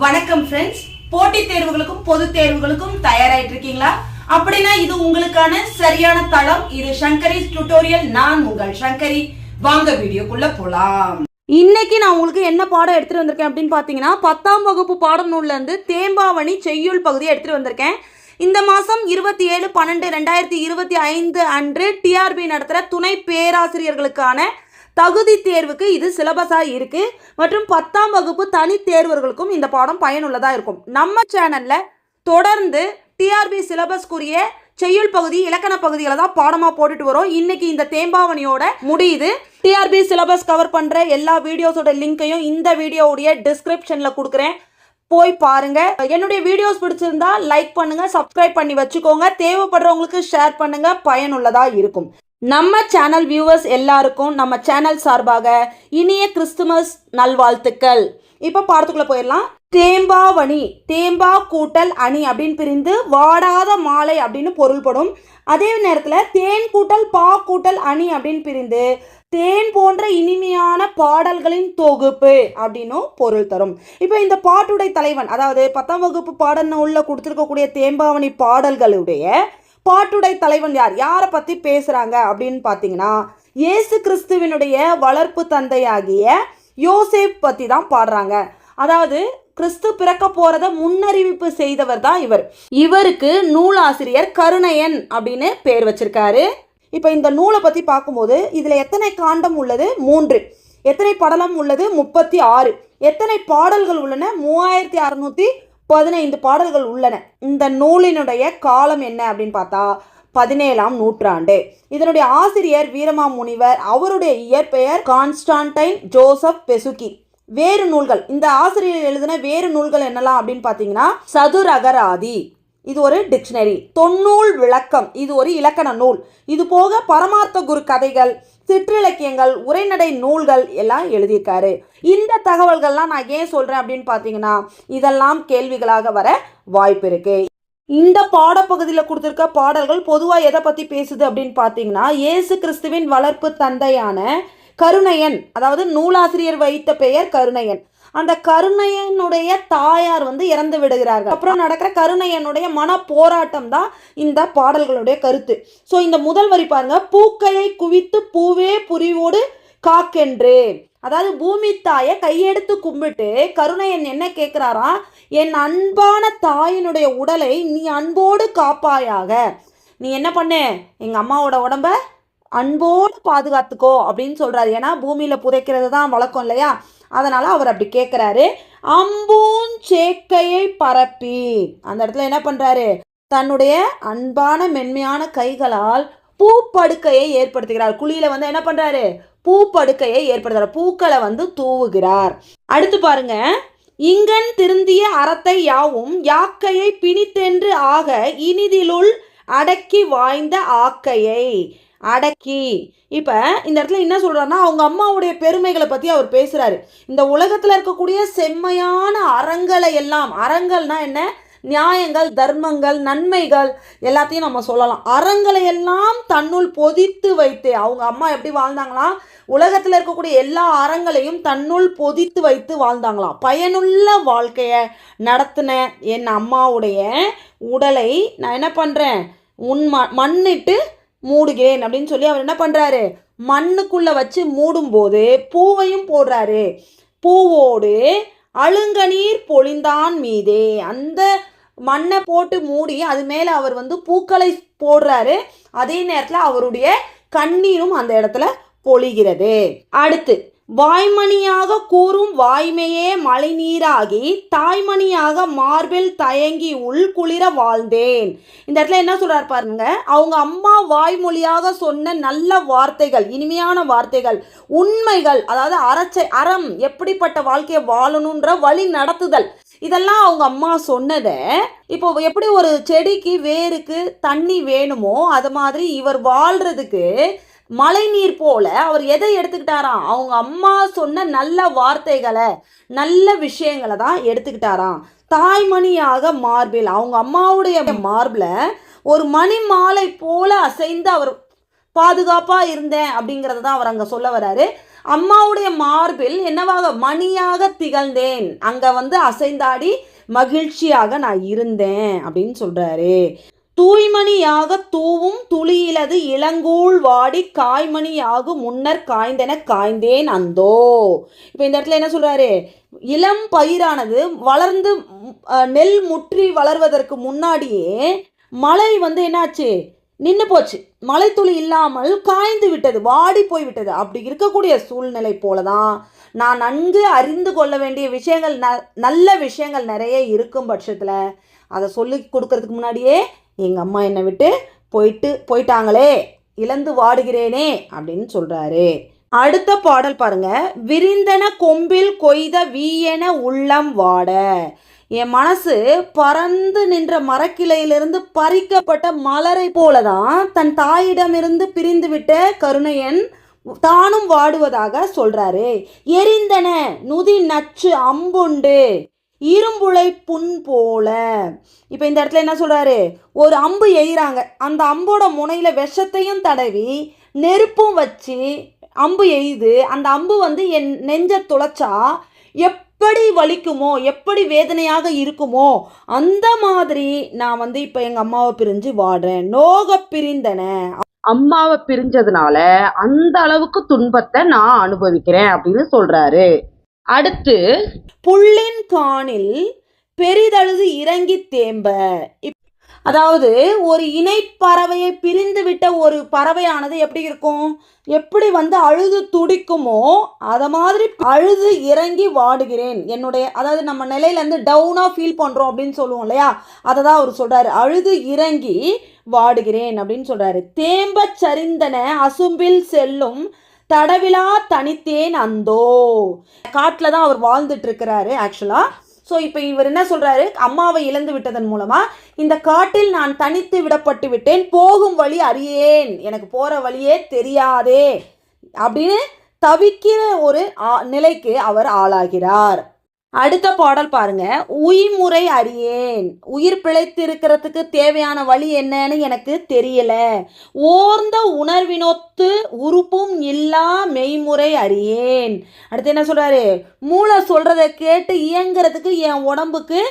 வணக்கம் ஃப்ரெண்ட்ஸ் போட்டித் தேர்வுகளுக்கும் பொது தேர்வுகளுக்கும் தயாராயிட்டு இருக்கீங்களா அப்படின்னா இது உங்களுக்கான சரியான தளம். இது சங்கரி டியூட்டோரியல் நான் உங்கள் சங்கரி வாங்க வீடியோக்குள்ள போலாம். இன்னைக்கு நான் உங்களுக்கு என்ன பாடம் எடுத்துட்டு வந்திருக்கேன் அப்படின்னு பார்த்தீங்கன்னா பத்தாம் வகுப்பு பாடம் நூல்ல இருந்து தேம்பாவணி செய்யுள் பகுதியை எடுத்துட்டு வந்திருக்கேன். இந்த மாதம் இருபத்தி ஏழு பன்னெண்டு ரெண்டாயிரத்தி இருபத்தி ஐந்து அன்று டிஆர்பி நடத்துகிற துணை பேராசிரியர்களுக்கான தகுதி தேர்வுக்கு இது சிலபஸாக இருக்குது மற்றும் பத்தாம் வகுப்பு தனி தேர்வர்களுக்கும் இந்த பாடம் பயனுள்ளதாக இருக்கும். நம்ம சேனலில் தொடர்ந்து டிஆர்பி சிலபஸ்க்குரிய செய்யுள் பகுதி இலக்கண பகுதிகளை தான் பாடமாக போட்டுட்டு வரோம். இன்னைக்கு இந்த தேம்பாவணியோட முடியுது. டிஆர்பி சிலபஸ் கவர் பண்ணுற எல்லா வீடியோஸோட லிங்க்கையும் இந்த வீடியோவுடைய டிஸ்கிரிப்ஷனில் கொடுக்குறேன். போய் பாருங்க. என்னுடைய வீடியோஸ் பிடிச்சிருந்தா லைக் பண்ணுங்க சப்ஸ்கிரைப் பண்ணி வச்சுக்கோங்க. தேவைப்படுறவங்களுக்கு ஷேர் பண்ணுங்க. பயனுள்ளதா இருக்கும். நம்ம சேனல் வியூவர்ஸ் எல்லாருக்கும் நம்ம சேனல் சார்பாக இனிய கிறிஸ்துமஸ் நல்வாழ்த்துக்கள். இப்போ பாடத்துக்குள்ள போயிடலாம். தேம்பாவணி தேம்பா கூட்டல் அணி அப்படின்னு பிரிந்து வாடாத மாலை அப்படின்னு பொருள்படும். அதே நேரத்தில் தேன் கூட்டல் பா கூட்டல் அணி அப்படின்னு பிரிந்து தேன் போன்ற இனிமையான பாடல்களின் தொகுப்பு அப்படின்னும் பொருள் தரும். இப்போ இந்த பாட்டுடை தலைவன் அதாவது பத்தாம் வகுப்பு பாடல் உள்ள கொடுத்துருக்கக்கூடிய தேம்பாவணி பாடல்களுடைய பாட்டுடை தலைவன் யார்? யாரை பற்றி பேசுகிறாங்க அப்படின்னு பார்த்தீங்கன்னா இயேசு கிறிஸ்துவினுடைய வளர்ப்பு தந்தையாகிய யோசேப் பற்றி தான் பாடுறாங்க. அதாவது கிறிஸ்து பிறக்க போறத முன்னறிவிப்பு செய்தவர் தான் இவர். இவருக்கு நூலாசிரியர் கருணையன் அப்படின்னு பேர் வச்சிருக்காரு. இப்போ இந்த நூலை பற்றி பார்க்கும்போது இதில் எத்தனை காண்டம் உள்ளது? மூன்று. எத்தனை படலம் உள்ளது? முப்பத்தி ஆறு. எத்தனை பாடல்கள் உள்ளன? மூவாயிரத்தி அறுநூற்றி பதினைந்து பாடல்கள் உள்ளன. இந்த நூலினுடைய காலம் என்ன அப்படின்னு பார்த்தா பதினேழாம் நூற்றாண்டு. இதனுடைய ஆசிரியர் வீரமாமுனிவர் அவருடைய இயற்பெயர் கான்ஸ்டான்டைன் ஜோசப் பெசுகி. வேறு நூல்கள் இந்த ஆசிரியர் எழுதின வேறு நூல்கள் என்னலாம் அப்படின்னு பார்த்தீங்கன்னா சதுரகராதி. இது ஒரு டிக்ஷனரி. தொன்னூல் விளக்கம். இது ஒரு இலக்கண நூல். இது போக பரமார்த்த குரு கதைகள் சிற்றிலக்கியங்கள் உரைநடை நூல்கள் எல்லாம் எழுதியிருக்காரு. இந்த தகவல்கள்லாம் நான் ஏன் சொல்கிறேன் அப்படின்னு பார்த்தீங்கன்னா இதெல்லாம் கேள்விகளாக வர வாய்ப்பு இருக்கு. இந்த பாடப்பகுதியில் கொடுத்துருக்க பாடல்கள் பொதுவாக எதை பற்றி பேசுது அப்படின்னு பார்த்தீங்கன்னா இயேசு கிறிஸ்துவின் வளர்ப்பு தந்தையான கருணையன் அதாவது நூலாசிரியர் வைத்த பெயர் கருணையன். அந்த கருணையனுடைய தாயார் வந்து இறந்து விடுகிறார்கள். அப்புறம் நடக்கிற கருணையனுடைய மன போராட்டம் தான் இந்த பாடல்களுடைய கருத்து. ஸோ இந்த முதல் வரி பாருங்க. பூக்கையை குவித்து பூவே புரிவோடு காக்கென்று. அதாவது பூமி தாயை கையெடுத்து கும்பிட்டு கருணையன் என்ன கேட்குறாராம் என் அன்பான தாயினுடைய உடலை நீ அன்போடு காப்பாயாக. நீ என்ன பண்ணு? எங்கள் அம்மாவோட உடம்ப அன்போடு பாதுகாத்துக்கோ அப்படின்னு சொல்கிறாரு ஏன்னா பூமியில் புதைக்கிறது தான் வழக்கம் இல்லையா? அதனால் அவர் அப்படி கேட்குறாரு அம்பூஞ்சேக்கையை பரப்பி அந்த இடத்துல என்ன பண்ணுறாரு தன்னுடைய அன்பான மென்மையான கைகளால் பூப்படுக்கையை ஏற்படுத்துகிறார். குழியில் வந்து என்ன பண்ணுறாரு பூப்படுக்கையை ஏற்படுத்துகிறார் பூக்களை வந்து தூவுகிறார். அடுத்து பாருங்க. இங்கன் திருந்திய அறத்தை யாவும் யாக்கையை பிணித்தென்று ஆக இனிதிலுள் அடக்கி வாய்ந்த ஆக்கையை. அடக்கி. இப்போ இந்த இடத்துல என்ன சொல்கிறாருன்னா அவங்க அம்மாவுடைய பெருமைகளை பற்றி அவர் பேசுகிறாரு இந்த உலகத்தில் இருக்கக்கூடிய செம்மையான அறங்களை எல்லாம் அறங்கள்னா என்ன? நியாயங்கள் தர்மங்கள் நன்மைகள் எல்லாத்தையும் நம்ம சொல்லலாம். அறங்களை எல்லாம் தன்னுள் பொதித்து வைத்து அவங்க அம்மா எப்படி வாழ்ந்தாங்களாம் உலகத்தில் இருக்கக்கூடிய எல்லா அறங்களையும் தன்னுள் பொதித்து வைத்து வாழ்ந்தாங்களாம். பயனுள்ள வாழ்க்கையை நடத்தின என் அம்மாவுடைய உடலை நான் என்ன பண்ணுறேன் உன் மண்ணிட்டு மூடுகிறேன் அப்படின்னு சொல்லி அவர் என்ன பண்ணுறாரு மண்ணுக்குள்ளே வச்சு மூடும்போது பூவையும் போடுறாரு. பூவோடு அழுங்கநீர் பொழிந்தான் மீதே. அந்த மண்ணை போட்டு மூடி அது மேலே அவர் வந்து பூக்களை போடுறாரு. அதே நேரத்தில் அவருடைய கண்ணீரும் அந்த இடத்துல பொழிகிறது. அடுத்து வாய்மணியாக கூறும் வாய்மையே மழைநீராகி தாய்மணியாக மார்பில் தயங்கி உள் குளிர வாழ்ந்தேன். இந்த இடத்துல என்ன சொல்கிறார் பாருங்க அவங்க அம்மா வாய்மொழியாக சொன்ன நல்ல வார்த்தைகள் இனிமையான வார்த்தைகள் உண்மைகள் அதாவது அறச்சை அறம் எப்படிப்பட்ட வாழ்க்கையை வாழணுன்ற வழி நடத்துதல் இதெல்லாம் அவங்க அம்மா சொன்னதை இப்போ எப்படி ஒரு செடிக்கு வேருக்கு தண்ணி வேணுமோ அது மாதிரி இவர் வாழ்கிறதுக்கு மழை நீர் போல அவர் எதை எடுத்துக்கிட்டாராம்? அவங்க அம்மா சொன்ன நல்ல வார்த்தைகளை நல்ல விஷயங்களை தான் எடுத்துக்கிட்டாராம். தாய்மணியாக மார்பில் அவங்க அம்மாவுடைய மார்பில் ஒரு மணி மாலை போல அசைந்து அவர் பாதுகாப்பாக இருந்தேன் அப்படிங்கிறத தான் அவர் அங்கே சொல்ல வராரு. அம்மாவுடைய மார்பில் என்னவாக? மணியாக திகழ்ந்தேன். அங்கே வந்து அசைந்தாடி மகிழ்ச்சியாக நான் இருந்தேன் அப்படின்னு சொல்கிறாரு தூய்மணியாக தூவும் துளியிலது இளங்கூழ் வாடி காய்மணியாகும் முன்னர் காய்ந்தென காய்ந்தேன் அந்தோ. இப்போ இந்த இடத்துல என்ன சொல்றாரு? இளம் பயிரானது வளர்ந்து நெல் முற்றி வளர்வதற்கு முன்னாடியே மழை வந்து என்னாச்சு? நின்று போச்சு. மலைத்துளி இல்லாமல் காய்ந்து விட்டது வாடி போய் விட்டது. அப்படி இருக்கக்கூடிய சூழ்நிலை போல தான் நான் நன்கு அறிந்து கொள்ள வேண்டிய விஷயங்கள் ந நல்ல விஷயங்கள் நிறைய இருக்கும் பட்சத்தில். அதை சொல்லி கொடுக்கறதுக்கு முன்னாடியே எங்கள் அம்மா என்னை விட்டு போயிட்டு போயிட்டாங்களே இழந்து வாடுகிறேனே அப்படின்னு சொல்கிறாரு அடுத்த பாடல் பாருங்க. விரிந்தன கொம்பில் கொய்த வீயன உள்ளம் வாட. என் மனசு பறந்து நின்ற மரக்கிளையிலிருந்து பறிக்கப்பட்ட மலரை போலதான் தன் தாயிடமிருந்து பிரிந்துவிட்ட கருணையன் தானும் வாடுவதாக சொல்றாரு. எரிந்தன நுதி நச்சு அம்புண்டு. இரும்புளை புண் போல. இப்போ இந்த இடத்துல என்ன சொல்கிறாரு ஒரு அம்பு எய்கிறாங்க அந்த அம்போட முனையில் விஷத்தையும் தடவி நெருப்பும் வச்சு அம்பு எய்து அந்த அம்பு வந்து என் நெஞ்ச துளைச்சா எப்படி வலிக்குமோ எப்படி வேதனையாக இருக்குமோ அந்த மாதிரி நான் வந்து இப்போ எங்கள் அம்மாவை பிரிஞ்சு வாடுறேன். நோக பிரிந்தன. அம்மாவை பிரிஞ்சதுனால அந்த அளவுக்கு துன்பத்தை நான் அனுபவிக்கிறேன் அப்படின்னு சொல்கிறாரு அடுத்து புள்ளின் காணில் பெரிதழுது இறங்கி தேம்ப. இப்- அதாவது ஒரு இணைப்பறவையை பிரிந்து விட்ட ஒரு பறவையானது எப்படி இருக்கும்? எப்படி வந்து அழுது துடிக்குமோ அத மாதிரி அழுது இறங்கி வாடுகிறேன். என்னுடைய அதாவது நம்ம நிலையிலேருந்து டவுனாக ஃபீல் பண்ணுறோம் அப்படின்னு சொல்லுவோம் இல்லையா? அதை தான் அவர் சொல்கிறாரு அழுது இறங்கி வாடுகிறேன் அப்படின்னு சொல்கிறாரு தேம்பச் சரிந்தன அசும்பில் செல்லும் தடவிலா தனித்தேன் அந்தோ. காட்டில் தான் அவர் வாழ்ந்துட்டு இருக்கிறாரு ஆக்சுவலாக ஸோ இப்போ இவர் என்ன சொல்கிறாரு அம்மாவை இழந்து விட்டதன் மூலமாக இந்த காட்டில் நான் தனித்து விடப்பட்டு விட்டேன் போகும் வழி அறியேன். எனக்கு போகிற வழியே தெரியாதே. அப்படின்னு தவிக்கிற ஒரு ஆ- நிலைக்கு அவர் ஆளாகிறார். அடுத்த பாடல் பாருங்க. உய்முறை அறியேன். உயிர் பிழைத்திருக்கிறதுக்கு தேவையான வழி என்னன்னு எனக்கு தெரியல. ஓர்ந்த உணர்வினொத்து உறுப்பும் இல்லா மெய்முறை அறியேன். அடுத்து என்ன சொல்றாரு? மூளை சொல்றதை கேட்டு இயங்குறதுக்கு என் உடம்புக்கு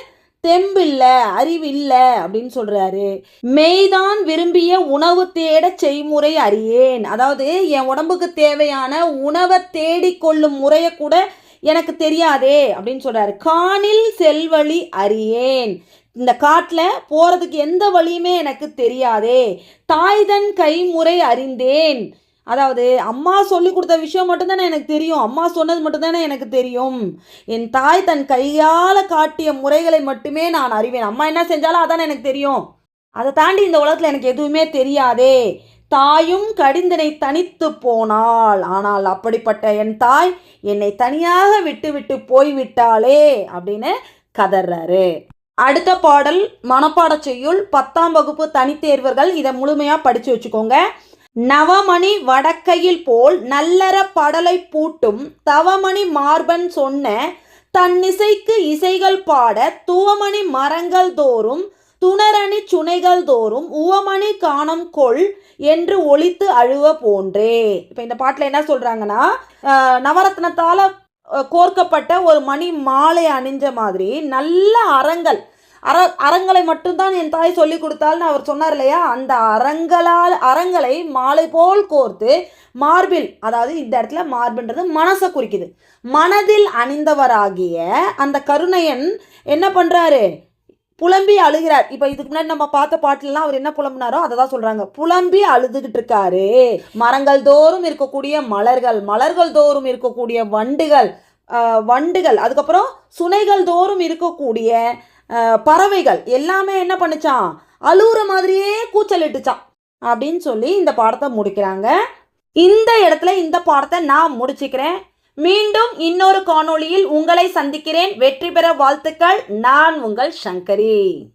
தெம்பில்ல அறிவு இல்லை அப்படின்னு சொல்றாரு. மெய்தான் விரும்பிய உணவு தேட செய்முறை அறியேன். அதாவது என் உடம்புக்கு தேவையான உணவை தேடிக்கொள்ளும் முறையை கூட எனக்கு தெரியாதே அப்படின்னு சொல்கிறாரு காணில் செல்வழி அறியேன். இந்த காட்டில் போகிறதுக்கு எந்த வழியுமே எனக்கு தெரியாதே. தாய்தன் கைமுறை அறிந்தேன். அதாவது அம்மா சொல்லி கொடுத்த விஷயம் மட்டும்தானே எனக்கு தெரியும். அம்மா சொன்னது மட்டும்தானே எனக்கு தெரியும். என் தாய் தன் கையால் காட்டிய முறைகளை மட்டுமே நான் அறிவேன். அம்மா என்ன செஞ்சாலும் அதானே எனக்கு தெரியும். அதை தாண்டி இந்த உலகத்தில் எனக்கு எதுவுமே தெரியாதே. தாயும் கடிந்தனை தனித்து போனாள். ஆனால் அப்படிப்பட்ட என் தாய் என்னை தனியாக விட்டுவிட்டு போய்விட்டாளே அப்படின்னு கதறாரு. அடுத்த பாடல் மனப்பாட செய்யுள் பத்தாம் வகுப்பு தனித்தேர்வர்கள் இதை முழுமையாக படித்து வச்சுக்கோங்க. நவமணி வடக்கையில் போல் நல்லற படலை பூட்டும் தவமணி மார்பன் சொன்ன தன்னிசைக்கு இசைகள் பாட துவமணி மரங்கள் தோறும் துணரணி சுனைகள் தோறும் உவமணி காணம் கொள் என்று ஒழித்து அழுவ போன்றே. இப்போ இந்த பாட்டில் என்ன சொல்கிறாங்கன்னா நவரத்னத்தால் கோர்க்கப்பட்ட ஒரு மணி மாலை அணிஞ்ச மாதிரி நல்ல அறங்கள் அற அறங்களை மட்டும்தான் என் தாய் சொல்லி கொடுத்தாள்னு அவர் சொன்னார் இல்லையா? அந்த அறங்களால் அறங்களை மாலை போல் கோர்த்து மார்பில் அதாவது இந்த இடத்துல மார்பின்றது மனசை குறிக்குது. மனதில் அணிந்தவராகிய அந்த கருணையன் என்ன பண்ணுறாரு புலம்பி அழுகிறார். இப்போ இதுக்கு முன்னாடி நம்ம பார்த்த பாட்டுலலாம் அவர் என்ன புலம்புனாரோ அதை தான் சொல்கிறாங்க புலம்பி அழுதுகிட்டு இருக்காரு மரங்கள் தோறும் இருக்கக்கூடிய மலர்கள் மலர்கள் தோறும் இருக்கக்கூடிய வண்டுகள் வண்டுகள் அதுக்கப்புறம் சுனைகள் தோறும் இருக்கக்கூடிய பறவைகள் எல்லாமே என்ன பண்ணுச்சான் அழுகுற மாதிரியே கூச்சலிட்டுச்சான் அப்படின்னு சொல்லி இந்த பாடத்தை முடிக்கிறாங்க. இந்த இடத்துல இந்த பாடத்தை நான் முடிச்சுக்கிறேன். மீண்டும் இன்னொரு காணொளியில் உங்களை சந்திக்கிறேன். வெற்றி பெற வாழ்த்துக்கள். நான் உங்கள் சங்கரி.